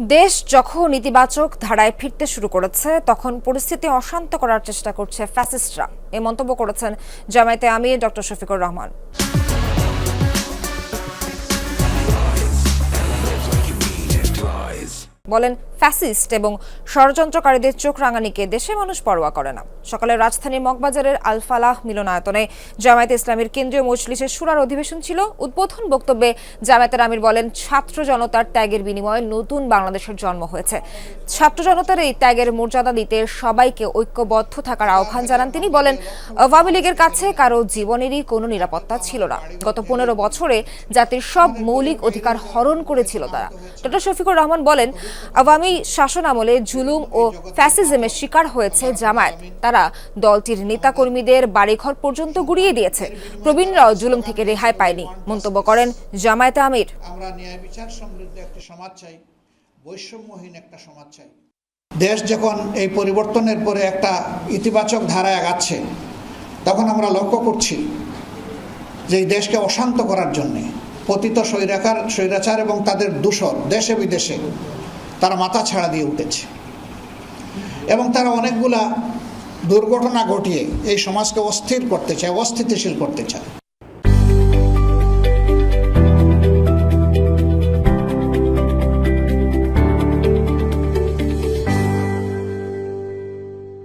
দেশ যখন ইতিবাচক ধারায় ফিরতে শুরু করেছে, তখন পরিস্থিতি অশান্ত করার চেষ্টা করছে ফ্যাসিস্টরা। এ মন্তব্য করেছেন জামায়াতে আমির ডক্টর শফিকুর রহমান। বলেন, ফ্যাসিস্ট এবং ষড়যন্ত্রকারীদের চোখ রাঙানিকে দেশে মানুষ পরোয়া করে না। সকালে রাজধানীর মগবাজারের আলফালাহ মিলনায়তনে জামায়াত ইসলামের কেন্দ্রীয় মজলিসের সুরার অধিবেশন ছিল। উদ্বোধন বক্তব্যে জামায়াতের আমির বলেন, ছাত্র জনতার ত্যাগের বিনিময়ে নতুন বাংলাদেশের জন্ম হয়েছে। ছাত্র জনতার এই ত্যাগের মর্যাদা দিতে সবাইকে ঐক্যবদ্ধ থাকার আহ্বান জানান তিনি। বলেন, আওয়ামী লীগের কাছে কারও জীবনেরই কোনো নিরাপত্তা ছিল না। গত পনেরো বছরে জাতির সব মৌলিক অধিকার হরণ করেছিল তারা। ডক্টর শফিকুর রহমান বলেন আওয়ামী শাসন আমলে জুলুম ও ফ্যাসিজমের শিকার হয়েছে জামায়াত। তারা দলটির নেতাকর্মীদের বাড়িঘর পর্যন্ত গুড়িয়ে দিয়েছে। প্রবীণরাও জুলুম থেকে রেহাই পায়নি। মন্তব্য করেন জামায়াতে আমির। আমরা ন্যায় বিচার সমৃদ্ধ একটি সমাজ চাই, বৈষম্যহীন একটা সমাজ চাই। দেশ যখন এই পরিবর্তনের পরে একটা ইতিবাচক ধারায় আগাচ্ছে, তখন আমরা লক্ষ্য করছি যে এই দেশকে অশান্ত করার জন্যে, পতিত স্বৈরাকার, স্বৈরাচার এবং তাদের দূষণ দেশে বিদেশে তারা মাথা ছাড়া দিয়ে উঠেছে। এবং তারা অনেকগুলা দুর্ঘটনা ঘটিয়ে এই সমাজকে অস্থির করতে চায়, অস্থিতিশীল করতে চায়।